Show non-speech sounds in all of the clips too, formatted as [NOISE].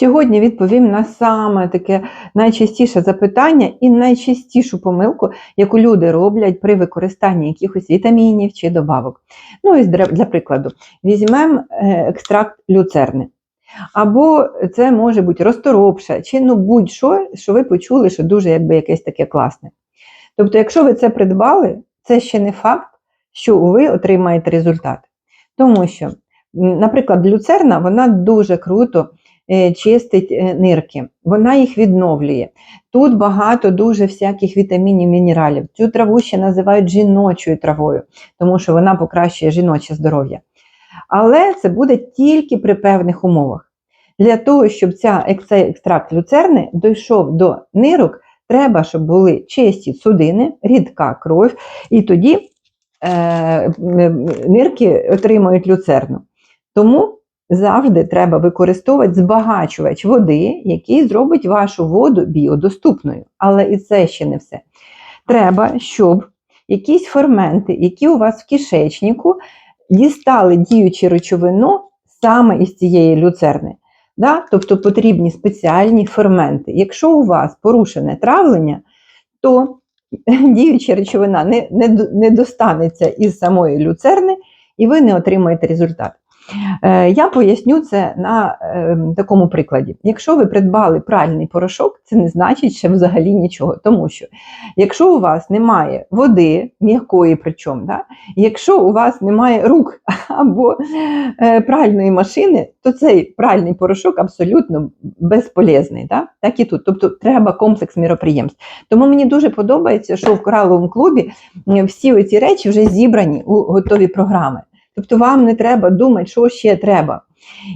Сьогодні відповім на саме таке найчастіше запитання і найчастішу помилку, яку люди роблять при використанні якихось вітамінів чи добавок. Ну, ось для прикладу, візьмемо е, екстракт люцерни. Або це може бути розторопша, чи ну будь-що, що ви почули, що дуже якби якесь таке класне. Тобто, якщо ви це придбали, це ще не факт, що ви отримаєте результат. Тому що, наприклад, люцерна вона дуже круто чистить е, нирки, вона їх відновлює. Тут багато дуже всяких вітамінів, мінералів. Цю траву ще називають жіночою травою, тому що вона покращує жіноче здоров'я. Але це буде тільки при певних умовах. Для того, щоб ця, цей екстракт люцерни дійшов до нирок, треба, щоб були чисті судини, рідка кров, і тоді е, нирки отримують люцерну. Тому завжди треба використовувати збагачувач води, який зробить вашу воду біодоступною. Але і це ще не все. Треба, щоб якісь ферменти, які у вас в кишечнику, дістали діючу речовину саме із цієї люцерни. Да? Тобто потрібні спеціальні ферменти. Якщо у вас порушене травлення, то [LAUGHS] діюча речовина не, не, не достанеться із самої люцерни, і ви не отримаєте результат. Е, Я поясню це на е, такому прикладі. Якщо ви придбали пральний порошок, це не значить ще взагалі нічого. Тому що якщо у вас немає води, м'якої причому, да, якщо у вас немає рук [LAUGHS] або е, пральної машини, то цей пральний порошок абсолютно безполезний. Да? Так і тут. Тобто треба комплекс міроприємств. Тому мені дуже подобається, що в кораловому клубі всі оці речі вже зібрані у готові програми. Тобто вам не треба думати, що ще треба.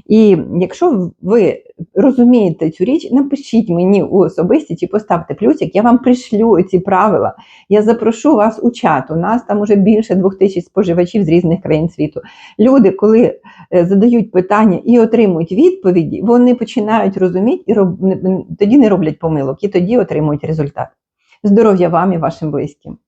І якщо ви розумієте цю річ, напишіть мені у особисті чи поставте плюсик, я вам пришлю ці правила. Я запрошу вас у чат. У нас там уже більше двох тисяч споживачів з різних країн світу. Люди, коли е, задають питання і отримують відповіді, вони починають розуміти і роб... тоді не роблять помилок, і тоді отримують результат. Здоров'я вам і вашим близьким.